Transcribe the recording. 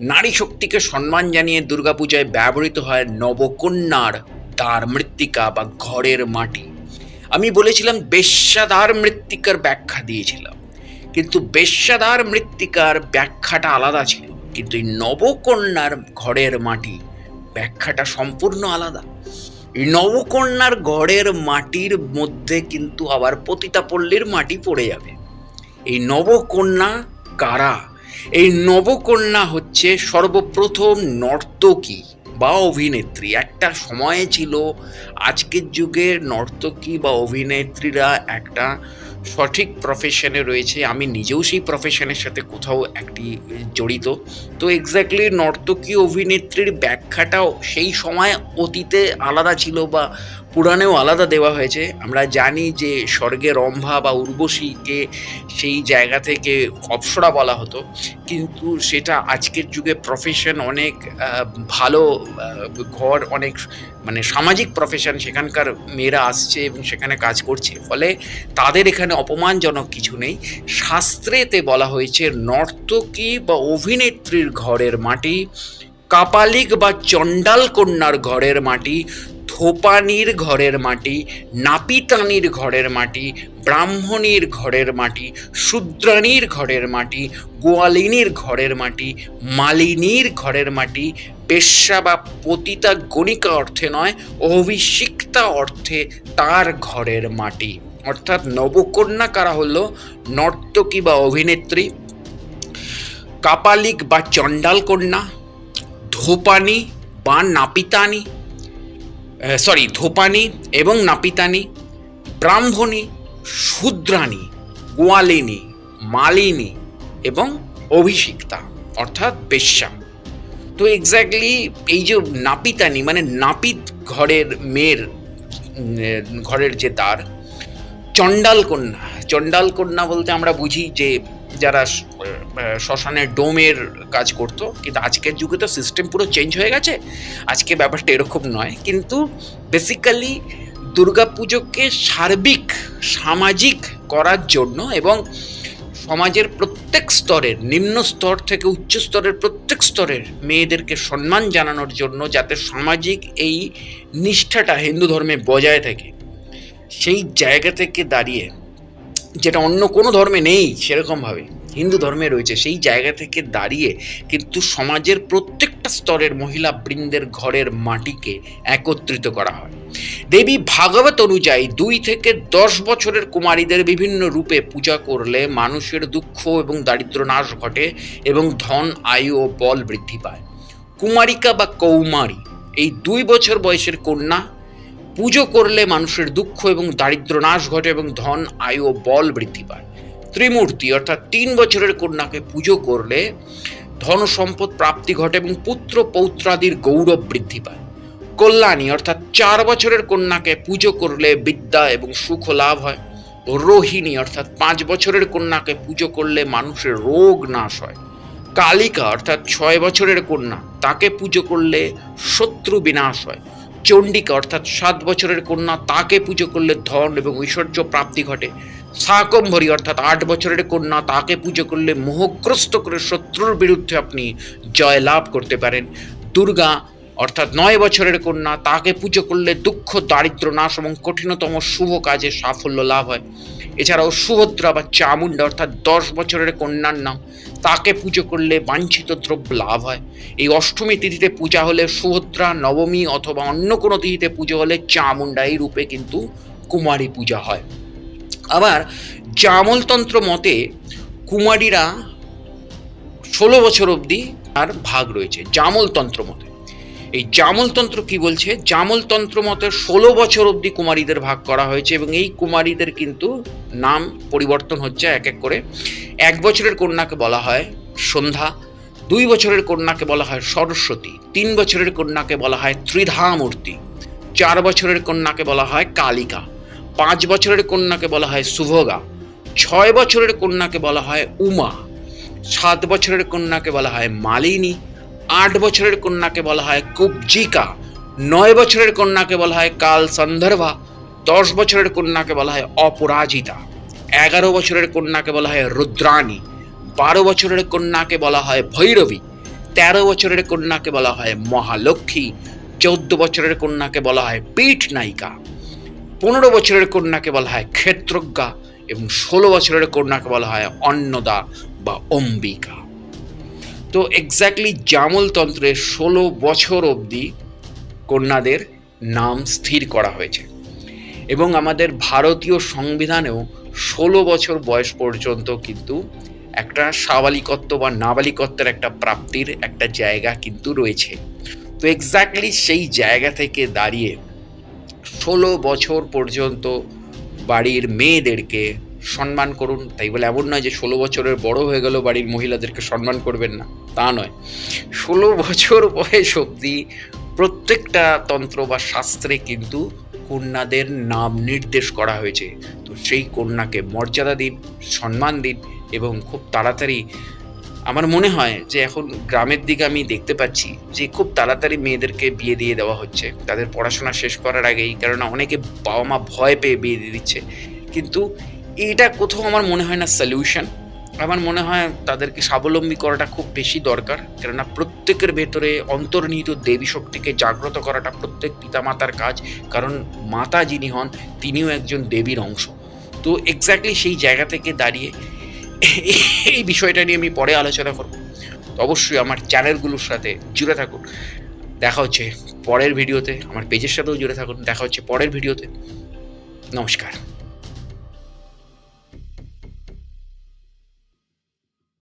নারী শক্তিকে সম্মান জানিয়ে দুর্গাপূজায় ব্যবহৃত হয় নবকন্যার তার মৃত্তিকা বা ঘরের মাটি। আমি বলেছিলাম বেশ্যাদার মৃত্তিকার ব্যাখ্যা দিয়েছিলাম। কিন্তু বেশ্যাদার মৃত্তিকার ব্যাখ্যাটা আলাদা ছিল। কিন্তু এই নবকন্যার ঘরের মাটি ব্যাখ্যাটা সম্পূর্ণ আলাদা। এই নবকন্যার ঘরের মাটির মধ্যে কিন্তু আবার পতিতাপল্লীর মাটি পড়ে যাবে। এই নবকন্যা কারা? এই নবকন্যা হচ্ছে সর্বপ্রথম নর্তকী বা অভিনেত্রী। একটা সময়ে ছিল আজকের যুগে নর্তকী বা অভিনেত্রীরা একটা সঠিক প্রফেশনে রয়েছে। আমি নিজেও সেই প্রফেশনের সাথে কোথাও একটি জড়িত। তো এক্স্যাক্টলি নর্তকী অভিনেত্রীর ব্যাখ্যাটাও সেই সময় অতীতে আলাদা ছিল বা পুরাণেও আলাদা দেওয়া হয়েছে। আমরা জানি যে স্বর্গে রম্ভা বা উর্বশীকে সেই জায়গা থেকে অপ্সরা বলা হতো। কিন্তু সেটা আজকের যুগে প্রফেশন অনেক ভালো ঘর অনেক মানে সামাজিক প্রফেশন সেখানকার মেয়েরা আসছে এবং সেখানে কাজ করছে। ফলে তাদের এখানে অপমানজনক কিছু নেই। শাস্ত্রেতে বলা হয়েছে, নর্তকী বা অভিনেত্রীর ঘরের মাটি, কাপালিক বা চণ্ডাল কন্যার ঘরের মাটি থোপানির ঘরের মাটি, নাপিতানির ঘরের মাটি, ব্রাহ্মণীর ঘরের মাটি, শূদ্রাণীর ঘরের মাটি, গোয়ালিনীর ঘরের মাটি, মালিনীর ঘরের মাটি, পেশা বা পতিতা গণিকা অর্থে নয়, অভিষিক্তা অর্থে তার ঘরের মাটি। অর্থাৎ নবকন্যা কারা হলো? নর্তকী বা অভিনেত্রী, কাপালিক বা চণ্ডাল কন্যা, ধোপানি বা নাপিতানি সরি ধোপানি এবং নাপিতানি, ব্রাহ্মণী, শূদ্রাণী, গোয়ালিনী, মালিনী এবং অভিষিক্তা, অর্থাৎ বেশ্যা। তো এক্স্যাক্টলি এই যে নাপিতানি মানে নাপিত ঘরের মেয়ের ঘরের যে দ্বার চণ্ডাল কন্যা চণ্ডাল কন্যা বলতে আমরা বুঝি যে যারা শ্মশানের ডোমের কাজ করতো, কিন্তু আজকের যুগে তো সিস্টেম পুরো চেঞ্জ হয়ে গেছে। আজকে ব্যাপারটা এরকম নয়। কিন্তু বেসিক্যালি দুর্গাপুজোকে সার্বিক, সামাজিক করার জন্য এবং সমাজের প্রত্যেক স্তরের, নিম্ন স্তর থেকে উচ্চ স্তরের প্রত্যেক স্তরের মেয়েদেরকে সম্মান জানানোর জন্য যাতে সামাজিক এই নিষ্ঠাটা হিন্দু ধর্মে বজায় থাকে, সেই জায়গা থেকে দাঁড়িয়ে যেটা অন্য কোনো ধর্মে নেই সেরকমভাবে। হিন্দু ধর্মে রয়েছে। সেই জায়গা থেকে দাঁড়িয়ে কিন্তু সমাজের প্রত্যেকটা স্তরের মহিলা বৃন্দের ঘরের মাটিকে একত্রিত করা হয়। দেবী ভাগবত অনুযায়ী দুই থেকে দশ বছরের কুমারীদের বিভিন্ন রূপে পূজা করলে মানুষের দুঃখ এবং দারিদ্র নাশ ঘটে এবং ধন, আয়ু ও বল বৃদ্ধি পায়। কুমারিকা বা কৌমারী এই দুই বছর বয়সের কন্যা পুজো করলে মানুষের দুঃখ এবং দারিদ্র নাশ ঘটে এবং ধন, আয়ু ও বল বৃদ্ধি পায়। ত্রিমূর্তি অর্থাৎ তিন বছরের কন্যাকে পুজো করলে ধন সম্পদ প্রাপ্তি ঘটে এবং পুত্র পৌত্রাদির গৌরব বৃদ্ধি পায়। কল্যাণী অর্থাৎ চার বছরের কন্যাকে পুজো করলে বিদ্যা এবং সুখ লাভ হয়। রোহিণী অর্থাৎ পাঁচ বছরের কন্যাকে পুজো করলে মানুষের রোগ নাশ হয়। কালিকা অর্থাৎ ছয় বছরের কন্যা, তাকে পুজো করলে শত্রু বিনাশ হয়। চণ্ডিকা, অর্থাৎ সাত বছরের কন্যা তাকে পুজো করলে ধন এবং ঐশ্বর্য প্রাপ্তি ঘটে। শাকম্ভরী, অর্থাৎ আট বছরের কন্যা তাকে পুজো করলে মোহগ্রস্ত করে শত্রুর বিরুদ্ধে আপনি জয়লাভ করতে পারেন। দুর্গা অর্থাৎ নয় বছরের কন্যা তাকে পুজো করলে দুঃখ, দারিদ্র, নাশ এবং কঠিনতম শুভ কাজে সাফল্য লাভ হয়। এছাড়াও সুভদ্রা বা চামুন্ডা অর্থাৎ দশ বছরের কন্যার নাম তাকে পুজো করলে বাঞ্ছিত দ্রব্য লাভ হয়। এই অষ্টমী তিথিতে পূজা হলে সুভদ্রা, নবমী অথবা অন্য কোনো তিথিতে পুজো হলে চামুন্ডা এই রূপে কিন্তু কুমারী পূজা হয়। আবার জামলতন্ত্র মতে কুমারীরা ষোলো বছর অবধি তার ভাগ রয়েছে, জামলতন্ত্র মতে। এই জামলতন্ত্র কি বলছে? জামলতন্ত্র মতে ষোলো বছর অবধি কুমারীদের ভাগ করা হয়েছে এবং এই কুমারীদের কিন্তু নাম পরিবর্তন হচ্ছে এক এক করে। এক বছরের কন্যাকে বলা হয় সন্ধ্যা, দুই বছরের কন্যাকে বলা হয় সরস্বতী, তিন বছরের কন্যাকে বলা হয় ত্রিধামূর্তি, চার বছরের কন্যাকে বলা হয় কালিকা, পাঁচ বছরের কন্যাকে বলা হয় শুভগা, ছয় বছরের কন্যাকে বলা হয় উমা, সাত বছরের কন্যাকে বলা হয় মালিনী আট বছরের কন্যাকে বলা হয় কুবজিকা, নয় বছরের কন্যাকে বলা হয় কাল সন্ধর্ভা দশ বছরের কন্যাকে বলা হয় অপরাজিতা, এগারো বছরের কন্যাকে বলা হয় রুদ্রাণী, বারো বছরের কন্যাকে বলা হয় ভৈরবী, তেরো বছরের কন্যাকে বলা হয় মহালক্ষ্মী, চৌদ্দ বছরের কন্যাকে বলা হয় পীঠ নায়িকা পনেরো বছরের কন্যাকে বলা হয় ক্ষেত্রজ্ঞা এবং ষোলো বছরের কন্যাকে বলা হয় অন্নদা বা অম্বিকা। তো এক্স্যাক্টলি জামলতন্ত্রে ষোলো বছর অবধি কন্যাদের নাম স্থির করা হয়েছে। এবং আমাদের ভারতীয় সংবিধানেও ষোলো বছর বয়স পর্যন্ত কিন্তু একটা সাবালিকত্ব বা নাবালিকত্বের একটা প্রাপ্তির একটা জায়গা কিন্তু রয়েছে। তো এক্স্যাক্টলি সেই জায়গা থেকে দাঁড়িয়ে ষোলো বছর পর্যন্ত বাড়ির মেয়েদেরকে সম্মান করুন। তাই বলে এমন নয় যে ষোলো বছরের বড় হয়ে গেল বাড়ির মহিলাদেরকে সম্মান করবেন না। তা নয়। ষোলো বছর বয়স অবধি প্রত্যেকটা তন্ত্র বা শাস্ত্রে কিন্তু কন্যাদের নাম নির্দেশ করা হয়েছে। তো সেই কন্যাকে মর্যাদা দিন, সম্মান দিন এবং খুব তাড়াতাড়ি আমার মনে হয় যে এখন গ্রামের দিকে আমি দেখতে পাচ্ছি যে খুব তাড়াতাড়ি মেয়েদেরকে বিয়ে দিয়ে দেওয়া হচ্ছে। তাদের পড়াশোনা শেষ করার আগেই, কেননা অনেকে বাবা মা ভয় পেয়ে বিয়ে দিয়ে দিচ্ছে। কিন্তু এটা কোথাও আমার মনে হয় না সলিউশন আমার মনে হয় তাদেরকে স্বাবলম্বী করাটা খুব বেশি দরকার। কেননা প্রত্যেকের ভেতরে অন্তর্নিহিত দেবী শক্তিকে জাগ্রত করাটা প্রত্যেক পিতামাতার কাজ। কারণ মাতা যিনি হন, তিনিও একজন দেবীর অংশ। তো এক্স্যাক্টলি সেই জায়গা থেকে দাঁড়িয়ে এই বিষয়টা নিয়ে আমি পরে আলোচনা করব। অবশ্যই আমার চ্যানেলগুলোর সাথে জুড়ে থাকুন। দেখা হচ্ছে পরের ভিডিওতে। আমার পেজের সাথেও জুড়ে থাকুন। দেখা হচ্ছে পরের ভিডিওতে। নমস্কার।